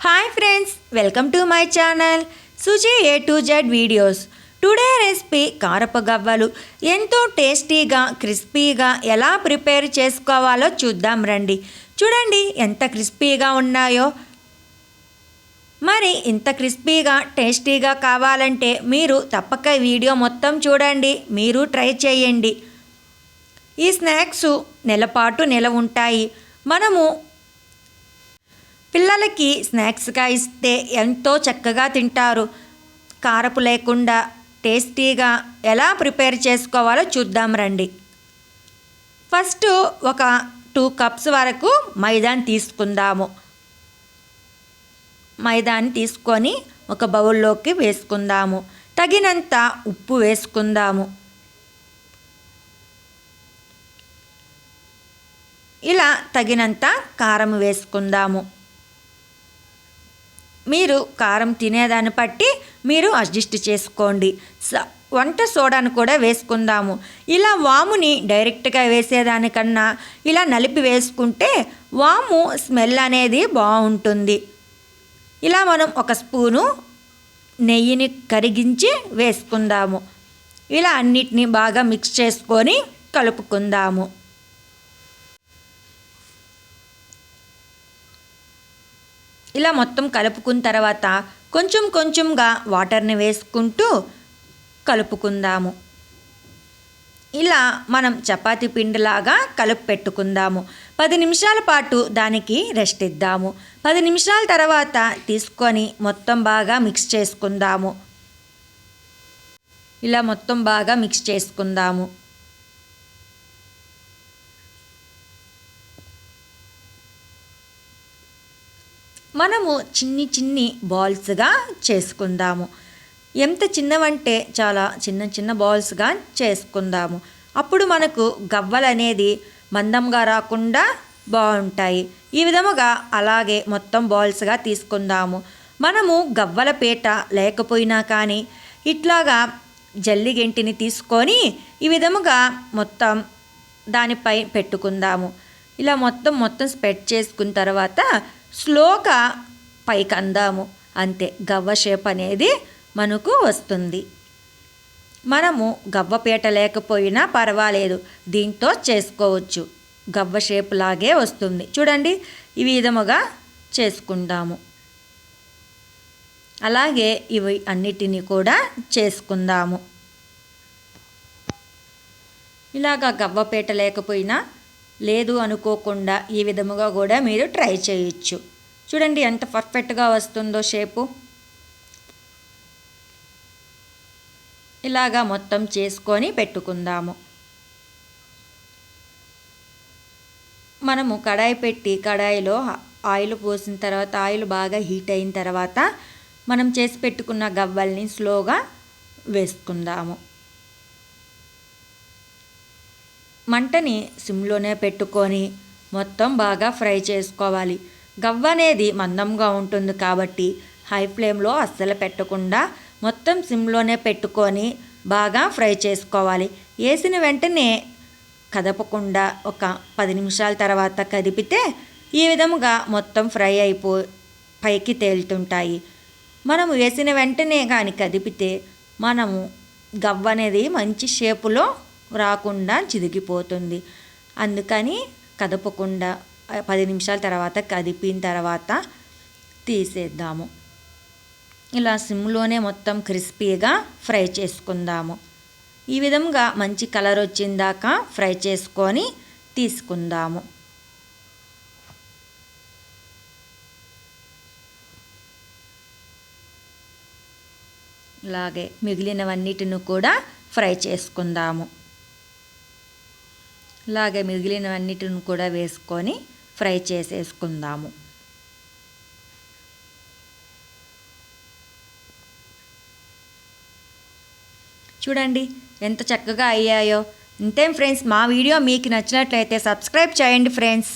Hi friends welcome to my channel Suji A to Z videos today recipe కారపగవ్వలు ఎంతో టేస్టీగా క్రిస్పీగా ఎలా prepare చేసుకోవాలో చూద్దాం రండి. చూడండి ఎంత క్రిస్పీగా ఉన్నాయో. మరి ఇంత క్రిస్పీగా టేస్టీగా కావాలంటే మీరు తప్పక వీడియో మొత్తం చూడండి. మీరు ట్రై చేయండి. ఈ స్నాక్స్ నెలపాటు నిల ఉంటాయి. మనము పిల్లలకి స్నాక్స్గా ఇస్తే ఎంతో చక్కగా తింటారు. కారపు లేకుండా టేస్టీగా ఎలా ప్రిపేర్ చేసుకోవాలో చూద్దాం రండి. ఫస్ట్ ఒక టూ కప్స్ వరకు మైదాని తీసుకుందాము. మైదాని తీసుకొని ఒక బౌల్లోకి వేసుకుందాము. తగినంత ఉప్పు వేసుకుందాము. ఇలా తగినంత కారం వేసుకుందాము. మీరు కారం తినేదాన్ని బట్టి మీరు అడ్జస్ట్ చేసుకోండి. వంట సోడాను కూడా వేసుకుందాము. ఇలా వాముని డైరెక్ట్గా వేసేదానికన్నా ఇలా నలిపి వేసుకుంటే వాము స్మెల్ అనేది బాగుంటుంది. ఇలా మనం ఒక స్పూను నెయ్యిని కరిగించి వేసుకుందాము. ఇలా అన్నిటినీ బాగా మిక్స్ చేసుకొని కలుపుకుందాము. ఇలా మొత్తం కలుపుకున్న తర్వాత కొంచెం కొంచెంగా వాటర్ని వేసుకుంటూ కలుపుకుందాము. ఇలా మనం చపాతి పిండిలాగా కలుపు పెట్టుకుందాము. పది నిమిషాల పాటు దానికి రెస్ట్ ఇద్దాము. పది నిమిషాల తర్వాత తీసుకొని మొత్తం బాగా మిక్స్ చేసుకుందాము. ఇలా మొత్తం బాగా మిక్స్ చేసుకుందాము. మనము చిన్ని చిన్ని బాల్స్గా చేసుకుందాము. ఎంత చిన్నవంటే చాలా చిన్న చిన్న బాల్స్గా చేసుకుందాము. అప్పుడు మనకు గవ్వలు అనేది మందంగా రాకుండా బాగుంటాయి. ఈ విధముగా అలాగే మొత్తం బాల్స్గా తీసుకుందాము. మనము గవ్వల పీట లేకపోయినా కానీ ఇట్లాగా జల్లిగెంటిని తీసుకొని ఈ విధముగా మొత్తం దానిపై పెట్టుకుందాము. ఇలా మొత్తం మొత్తం స్ప్రెడ్ చేసుకున్న తర్వాత శ్లోక పైకి అందాము అంతే గవ్వ షేప్ అనేది మనకు వస్తుంది. మనము గవ్వపీట లేకపోయినా పర్వాలేదు దీంతో చేసుకోవచ్చు. గవ్వ షేప్ లాగే వస్తుంది. చూడండి ఈ విధముగా చేసుకుందాము. అలాగే ఇవి అన్నిటినీ కూడా చేసుకుందాము. ఇలాగా గవ్వపేట లేకపోయినా లేదు అనుకోకుండా ఈ విధముగా కూడా మీరు ట్రై చేయొచ్చు. చూడండి ఎంత పర్ఫెక్ట్గా వస్తుందో షేపు. ఇలాగా మొత్తం చేసుకొని పెట్టుకుందాము. మనము కడాయి పెట్టి కడాయిలో ఆయిల్ పోసిన తర్వాత ఆయిల్ బాగా హీట్ అయిన తర్వాత మనం చేసి పెట్టుకున్న గవ్వల్ని స్లోగా వేసుకుందాము. మంటని సిమ్లోనే పెట్టుకొని మొత్తం బాగా ఫ్రై చేసుకోవాలి. గవ్వ అనేది మందంగా ఉంటుంది కాబట్టి హై ఫ్లేమ్లో అస్సలు పెట్టకుండా మొత్తం సిమ్లోనే పెట్టుకొని బాగా ఫ్రై చేసుకోవాలి. వేసిన వెంటనే కదపకుండా ఒక పది నిమిషాల తర్వాత కదిపితే ఈ విధముగా మొత్తం ఫ్రై అయిపో పైకి తేలుతుంటాయి. మనము వేసిన వెంటనే కానీ కదిపితే మనము గవ్వ అనేది మంచి షేపులో రాకుండా చిదిగిపోతుంది. అందుకని కదపకుండా పది నిమిషాల తర్వాత కదిపిన తర్వాత తీసేద్దాము. ఇలా సిమ్లోనే మొత్తం క్రిస్పీగా ఫ్రై చేసుకుందాము. ఈ విధంగా మంచి కలర్ వచ్చిందాక ఫ్రై చేసుకొని తీసుకుందాము. ఇలాగే మిగిలినవన్నిటిని కూడా ఫ్రై చేసుకుందాము. ఇలాగే మిగిలినవన్నిటిని కూడా వేసుకొని ఫ్రై చేసేసుకుందాము. చూడండి ఎంత చక్కగా అయ్యాయో. ఇంతేం ఫ్రెండ్స్ మా వీడియో మీకు నచ్చినట్లయితే సబ్స్క్రైబ్ చేయండి ఫ్రెండ్స్.